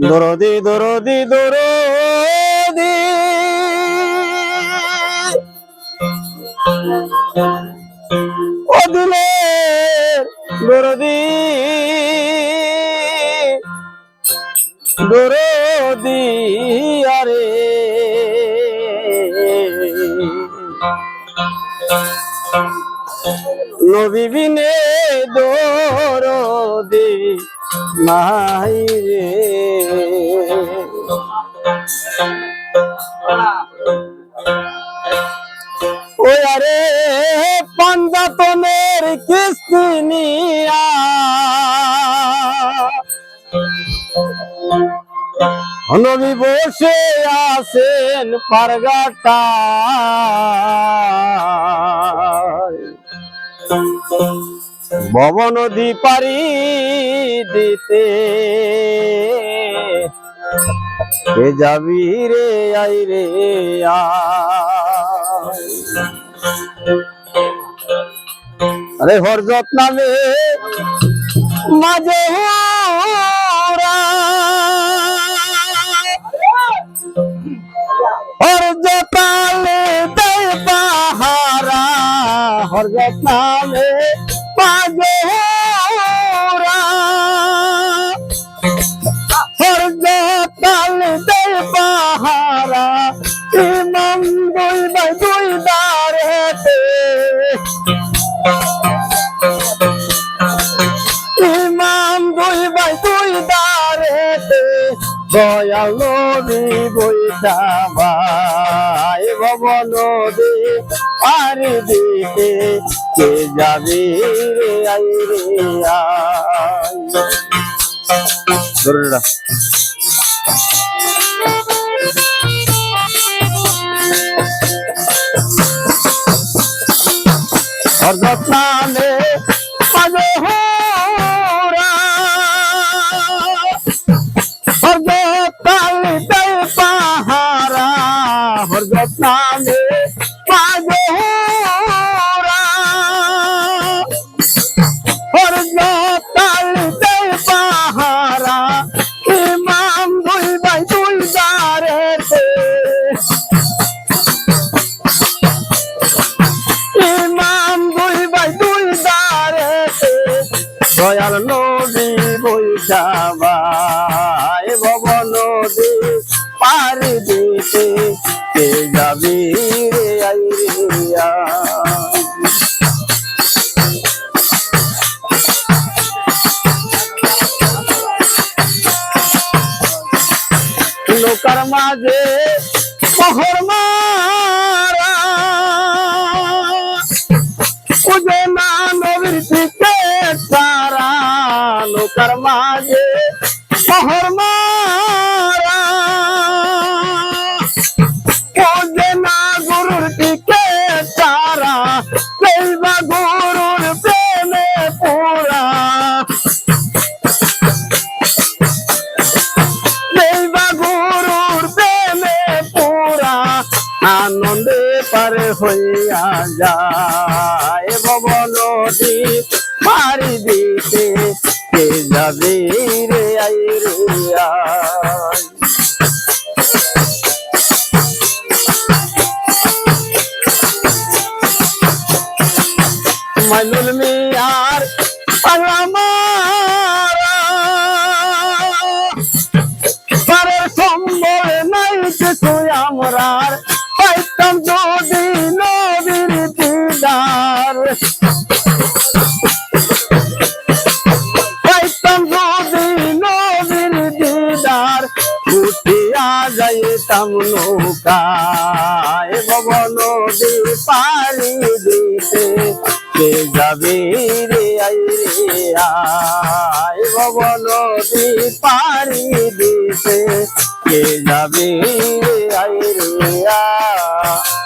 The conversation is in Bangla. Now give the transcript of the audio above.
দরদি দরদি দরদি। ও দিলে দরদি দরদি আরে। নবী বিনে দরদি নাই রে। ওই আরে পাঞ্জাতনের কিস্তি নবী বসে আছেন পারগাটা ভব নদী পারি দিতে কে যাবি রে আই রে। আরে হরজত নামে মাঝে হরজত নামে দুই বাই দুই বাই দাঁড়েতে দয়াল নদী বইটা ভাই ভব নদী পারি দিতে কে যাবি রে আই রে আই ধরে রা। হরজত নামে ইমাম দুই ভাই দুই দাঁড়েতে দয়াল নদী বইটা ভাই ভব নদী পারি দিতে কে যাবি রে আই রে আই। নৌকার মাঝে শহর মারা আনন্দে পারে হইয়া যায়। ভব নদী পারি দিতে কে যাবে রে আই রে আই। মাইনুল মিয়ার পারের সম্বল নাই যাইতাম নৌকায় ভব নদী পারি দিতে। কে যাবে রে আই রে আয় ভবন পারি দিতে। কে যাবে রে আই রে আয়।